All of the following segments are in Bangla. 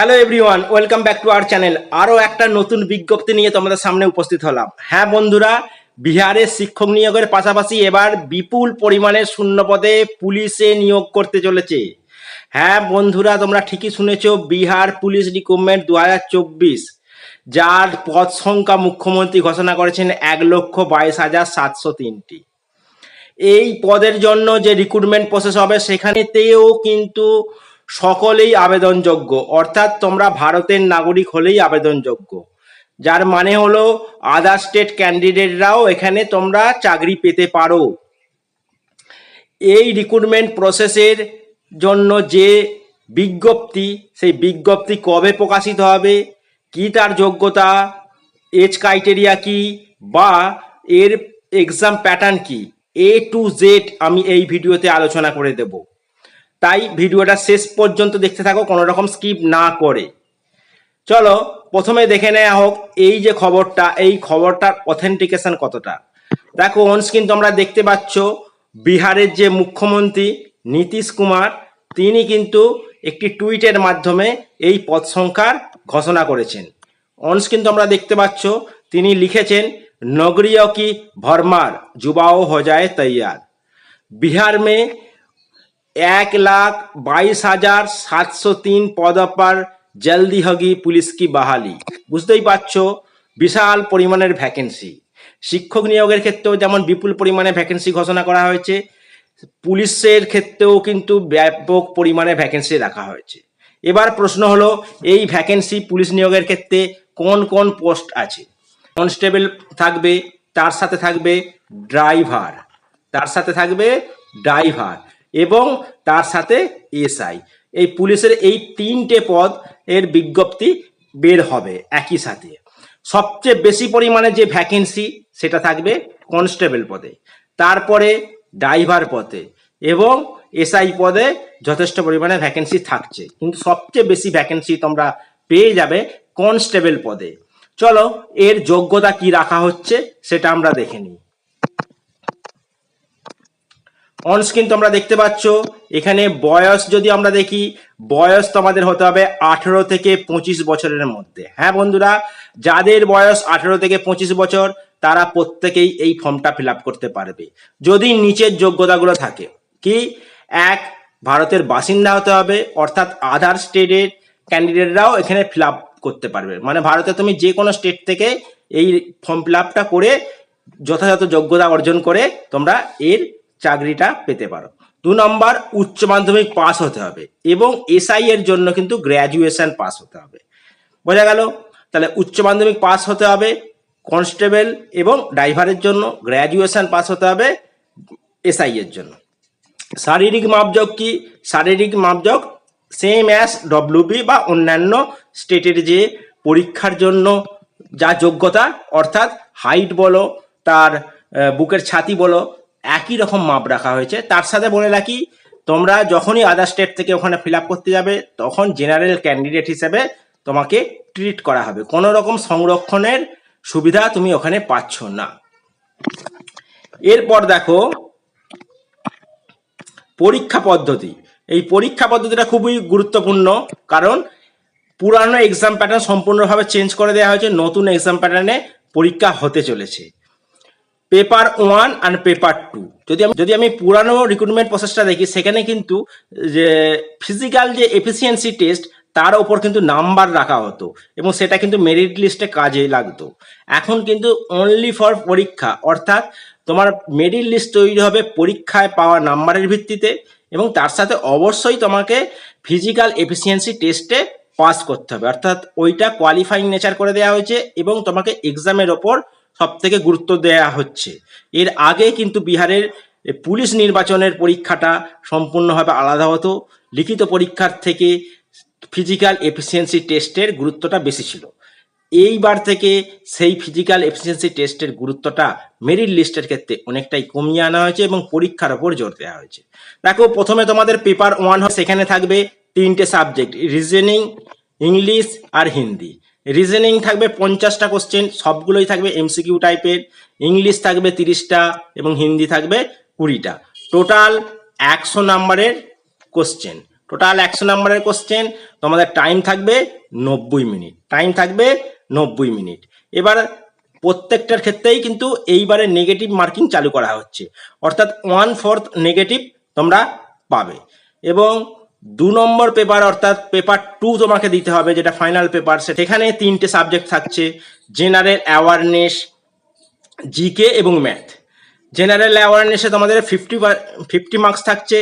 Hello everyone welcome back to our channel আরও একটা নতুন বিজ্ঞপ্তি নিয়ে তোমাদের সামনে উপস্থিত হলাম। হ্যাঁ বন্ধুরা, বিহারে শিক্ষক নিয়োগের পাশাপাশি এবার বিপুল পরিমাণে শূন্যপদে পুলিশে নিয়োগ করতে চলেছে। হ্যাঁ বন্ধুরা, তোমরা ঠিকই শুনেছো, বিহার পুলিশ রিক্রুটমেন্ট দু হাজার চব্বিশ, যার পদ সংখ্যা মুখ্যমন্ত্রী ঘোষণা করেছেন এক লক্ষ বাইশ হাজার সাতশো তিনটি। এই পদের জন্য যে রিক্রুটমেন্ট প্রসেস হবে, সেখানেতেও কিন্তু সকলেই আবেদনযোগ্য। অর্থাৎ তোমরা ভারতের নাগরিক হলেই আবেদনযোগ্য। যার মানে হলো আদার স্টেট ক্যান্ডিডেটরাও এখানে তোমরা চাকরি পেতে পারো। এই রিক্রুটমেন্ট প্রসেসের জন্য যে বিজ্ঞপ্তি, সেই বিজ্ঞপ্তি কবে প্রকাশিত হবে, কি তার যোগ্যতা এজ ক্রাইটেরিয়া কি, বা এর এক্সাম প্যাটার্ন কি? এ টু জেড আমি এই ভিডিওতে আলোচনা করে দেব। তাই ভিডিওটা শেষ পর্যন্ত দেখতে থাকো কোনো রকম স্কিপ না করে চলো প্রথমে দেখে নেওয়া হোক এই যে খবরটা এই খবরটার অথেন্টিকেশন কতটা দেখো অন স্ক্রিন তোমরা দেখতে পাচ্ছ বিহারের যে মুখ্যমন্ত্রী নীতিশ কুমার তিনি কিন্তু একটি টুইটের মাধ্যমে এই পদ সংখ্যার ঘোষণা করেছেন অন স্ক্রিন তোমরা দেখতে পাচ্ছ তিনি লিখেছেন নগরীয় কি ভরমার যুবাও हो जाए तैयार बिहार में এক লাখ বাইশ হাজার সাতশো তিন পদপার জলদি হগি পুলিশ কি বাহালি। বুঝতেই পারছ, বিশাল পরিমাণের ভ্যাকেন্সি। শিক্ষক নিয়োগের ক্ষেত্রেও যেমন বিপুল পরিমাণে ভ্যাকেন্সি ঘোষণা করা হয়েছে, পুলিশের ক্ষেত্রেও কিন্তু ব্যাপক পরিমাণে ভ্যাকেন্সি রাখা হয়েছে। এবার প্রশ্ন হলো, এই ভ্যাকেন্সি পুলিশ নিয়োগের ক্ষেত্রে কোন কোন পোস্ট আছে? কনস্টেবল থাকবে, তার সাথে থাকবে ড্রাইভার। তার সাথে থাকবে ড্রাইভার। এবং তার সাথে এসআই। এই পুলিশের এই তিনটে পদ এর বিজ্ঞপ্তি বের হবে একই সাথে। সবচেয়ে বেশি পরিমাণে যে ভ্যাকেন্সি সেটা থাকবে কনস্টেবল পদে। তারপরে ড্রাইভার পদে এবং এসআই পদে যথেষ্ট পরিমাণে ভ্যাকেন্সি থাকছে। কিন্তু সবচেয়ে বেশি ভ্যাকেন্সি তোমরা পেয়ে যাবে কনস্টেবল পদে। চলো এর যোগ্যতা কি রাখা হচ্ছে সেটা আমরা দেখে নিই। অন স্ক্রিন তোমরা দেখতে পাচ্ছ, এখানে বয়স যদি আমরা দেখি, বয়স তোমাদের হতে হবে আঠেরো থেকে পঁচিশ বছরের মধ্যে। হ্যাঁ বন্ধুরা, যাদের বয়স আঠেরো থেকে পঁচিশ বছর, তারা প্রত্যেকেই এই ফর্মটা ফিল করতে পারবে। যদি নিচের যোগ্যতাগুলো থাকে, কি? এক, ভারতের বাসিন্দা হতে হবে, অর্থাৎ আধার স্টেটের ক্যান্ডিডেটরাও এখানে ফিল করতে পারবে। মানে ভারতে তুমি যে কোনো স্টেট থেকে এই ফর্ম ফিল করে যথাযথ যোগ্যতা অর্জন করে তোমরা এর চাকরিটা পেতে পারো। দু নম্বর, উচ্চ মাধ্যমিক পাস হতে হবে এবং এসআই এর জন্য কিন্তু গ্র্যাজুয়েশন পাস হতে হবে। বোঝা গেল? তাহলে উচ্চ মাধ্যমিক পাস হতে হবে কনস্টেবল এবং ড্রাইভারের জন্য গ্র্যাজুয়েশন পাস হতে হবে এসআই এর জন্য। শারীরিক মাপজক কি? শারীরিক মাপজক সেম অ্যাস ডব্লিউবি বা অন্যান্য স্টেটের যে পরীক্ষার জন্য যা যোগ্যতা, অর্থাৎ হাইট বলো, তার বুকের ছাতি বলো একই রকম মাপ রাখা হয়েছে। তার সাথে বলে রাখি, তোমরা যখনই আদার স্টেট থেকে ওখানে ফিল করতে যাবে, তখন জেনারেল ক্যান্ডিডেট হিসেবে তোমাকে ট্রিট করা হবে। কোনো রকম সংরক্ষণের সুবিধা তুমি ওখানে পাচ্ছ না। এরপর দেখো, পরীক্ষা পদ্ধতি। এই পরীক্ষা পদ্ধতিটা খুবই গুরুত্বপূর্ণ, কারণ পুরানো এক্সাম প্যাটার্ন সম্পূর্ণভাবে চেঞ্জ করে দেওয়া হয়েছে, নতুন এক্সাম প্যাটার্নে পরীক্ষা হতে চলেছে। Paper one and paper two. যদি আমি যদি আমি পুরানো রিক্রুটমেন্ট প্রসেসটা দেখি, সেখানে কিন্তু যে ফিজিক্যাল যে এফিসিয়েন্সি টেস্ট তার ওপর কিন্তু নাম্বার রাখা হতো এবং সেটা কিন্তু মেরিট লিস্টে কাজে লাগতো। এখন কিন্তু অনলি ফর পরীক্ষা, অর্থাৎ তোমার মেরিট লিস্ট তৈরি হবে পরীক্ষায় পাওয়া নাম্বারের ভিত্তিতে এবং তার সাথে অবশ্যই তোমাকে ফিজিক্যাল এফিসিয়েন্সি টেস্টে পাস করতে হবে। অর্থাৎ ওইটা কোয়ালিফাইং নেচার করে দেওয়া হয়েছে এবং তোমাকে এক্সামের ওপর সব থেকে গুরুত্ব দেওয়া হচ্ছে। এর আগে কিন্তু বিহারের পুলিশ নির্বাচনের পরীক্ষাটা সম্পূর্ণভাবে আলাদা হতো। লিখিত পরীক্ষার থেকে ফিজিক্যাল এফিসিয়েন্সি টেস্টের গুরুত্বটা বেশি ছিল। এইবার থেকে সেই ফিজিক্যাল এফিসিয়েন্সি টেস্টের গুরুত্বটা মেরিট লিস্টের ক্ষেত্রে অনেকটাই কমিয়ে আনা হয়েছে এবং পরীক্ষার ওপর জোর দেওয়া হয়েছে। দেখো, প্রথমে তোমাদের পেপার ওয়ান সেখানে থাকবে তিনটে সাবজেক্ট রিজনিং ইংলিশ আর হিন্দি রিজনিং থাকবে পঞ্চাশটা কোশ্চেন সবগুলোই থাকবে এমসিকিউ টাইপের ইংলিশ থাকবে তিরিশটা এবং হিন্দি থাকবে কুড়িটা। টোটাল একশো নাম্বারের কোশ্চেন টোটাল একশো নাম্বারের কোশ্চেন তোমাদের টাইম থাকবে নব্বই মিনিট। টাইম থাকবে নব্বই মিনিট। এবার প্রত্যেকটার ক্ষেত্রেই কিন্তু এইবারে নেগেটিভ মার্কিং চালু করা হচ্ছে। অর্থাৎ ওয়ান ফোর্থ নেগেটিভ তোমরা পাবে। এবং দু নম্বর পেপার অর্থাৎ পেপার টু তোমাকে দিতে হবে, যেটা ফাইনাল পেপার সেখানে তিনটে সাবজেক্ট থাকছে জেনারেল অ্যাওয়ারনেস জিকে এবং ম্যাথ জেনারেল অ্যাওয়ারনেসে তোমাদের ফিফটি ফিফটি মার্কস থাকছে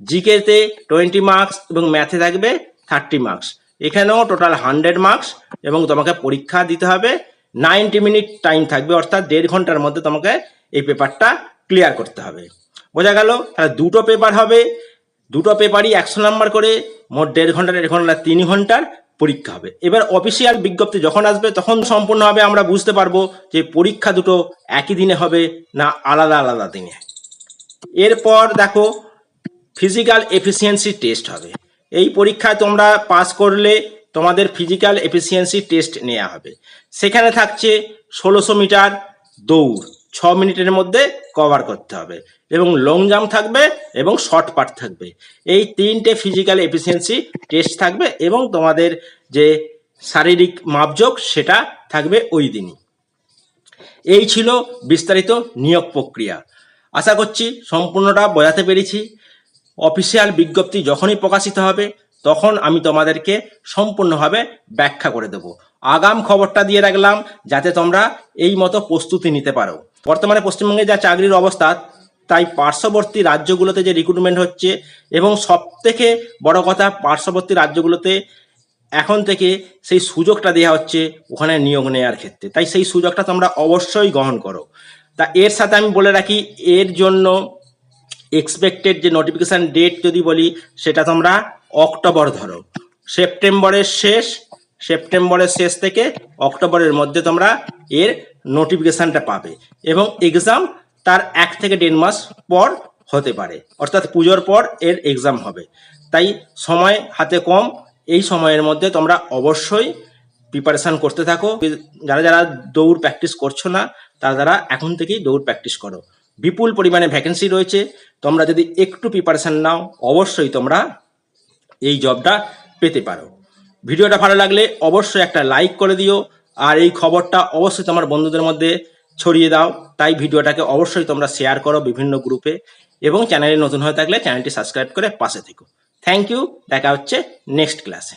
জিকেতে টোয়েন্টি মার্কস এবং ম্যাথে থাকবে থার্টি মার্কস এখানেও টোটাল হান্ড্রেড মার্কস এবং তোমাকে পরীক্ষা দিতে হবে নাইনটি মিনিট টাইম থাকবে, অর্থাৎ দেড় ঘণ্টার মধ্যে তোমাকে এই পেপারটা ক্লিয়ার করতে হবে। বোঝা গেল? তাহলে দুটো পেপার হবে দুটো পেপারই একশো নাম্বার করে মোট দেড় ঘণ্টা দেড় ঘণ্টা তিন ঘণ্টার পরীক্ষা হবে। এবার অফিসিয়াল বিজ্ঞপ্তি যখন আসবে, তখন সম্পূর্ণভাবে আমরা বুঝতে পারব যে পরীক্ষা দুটো একই দিনে হবে না আলাদা আলাদা দিনে। এরপর দেখো ফিজিক্যাল এফিসিয়েন্সি টেস্ট হবে। এই পরীক্ষায় তোমরা পাস করলে তোমাদের ফিজিক্যাল এফিসিয়েন্সি টেস্ট নেওয়া হবে। সেখানে থাকছে ষোলোশো মিটার দৌড়। ছ মিনিটের মধ্যে কভার করতে হবে। এবং লং জাম্প থাকবে এবং শর্ট পাট থাকবে। এই তিনটে ফিজিক্যাল এফিসিয়েন্সি টেস্ট থাকবে এবং তোমাদের যে শারীরিক মাপজোক সেটা থাকবে ওই দিনই। এই ছিল বিস্তারিত নিয়োগ প্রক্রিয়া। আশা করছি সম্পূর্ণটা বোঝাতে পেরেছি। অফিসিয়াল বিজ্ঞপ্তি যখনই প্রকাশিত হবে, তখন আমি তোমাদেরকে সম্পূর্ণভাবে ব্যাখ্যা করে দেব। আগাম খবরটা দিয়ে রাখলাম, যাতে তোমরা এই মতো প্রস্তুতি নিতে পারো। বর্তমানে পশ্চিমবঙ্গে যা চাকরির অবস্থা, তাই পার্শ্ববর্তী রাজ্যগুলোতে যে রিক্রুটমেন্ট হচ্ছে এবং সব থেকে বড় কথা পার্শ্ববর্তী রাজ্যগুলোতে এখন থেকে সেই সুযোগটা দেওয়া হচ্ছে ওখানে নিয়োগ নেওয়ার ক্ষেত্রে। তাই সেই সুযোগটা তোমরা অবশ্যই গ্রহণ করো। তা এর সাথে আমি বলে রাখি, এর জন্য এক্সপেক্টেড যে নোটিফিকেশান ডেট যদি বলি, সেটা তোমরা অক্টোবর ধরো। সেপ্টেম্বরের শেষ সেপ্টেম্বরের শেষ থেকে অক্টোবরের মধ্যে তোমরা এর নোটিফিকেশানটা পাবে। এবং এক্সাম তার এক থেকে দেড় মাস পর হতে পারে। অর্থাৎ পুজোর পর এর এক্সাম হবে। তাই সময় হাতে কম। এই সময়ের মধ্যে তোমরা অবশ্যই প্রিপারেশান করতে থাকো। যারা যারা দৌড় প্র্যাকটিস করছ না, তারা তারা এখন থেকেই দৌড় প্র্যাকটিস করো। বিপুল পরিমাণে ভ্যাকেন্সি রয়েছে। তোমরা যদি একটু প্রিপারেশান নাও, অবশ্যই তোমরা এই জবটা পেতে পারো। ভিডিওটা ভালো লাগলে অবশ্যই একটা লাইক করে দিও, আর এই খবরটা অবশ্যই তোমার বন্ধুদের মধ্যে ছড়িয়ে দাও। তাই ভিডিওটাকে অবশ্যই তোমরা শেয়ার করো বিভিন্ন গ্রুপে এবং চ্যানেলে নতুন হয়ে থাকলে চ্যানেলটি সাবস্ক্রাইব করে পাশে থেকো। থ্যাংক ইউ দেখা হচ্ছে নেক্সট ক্লাসে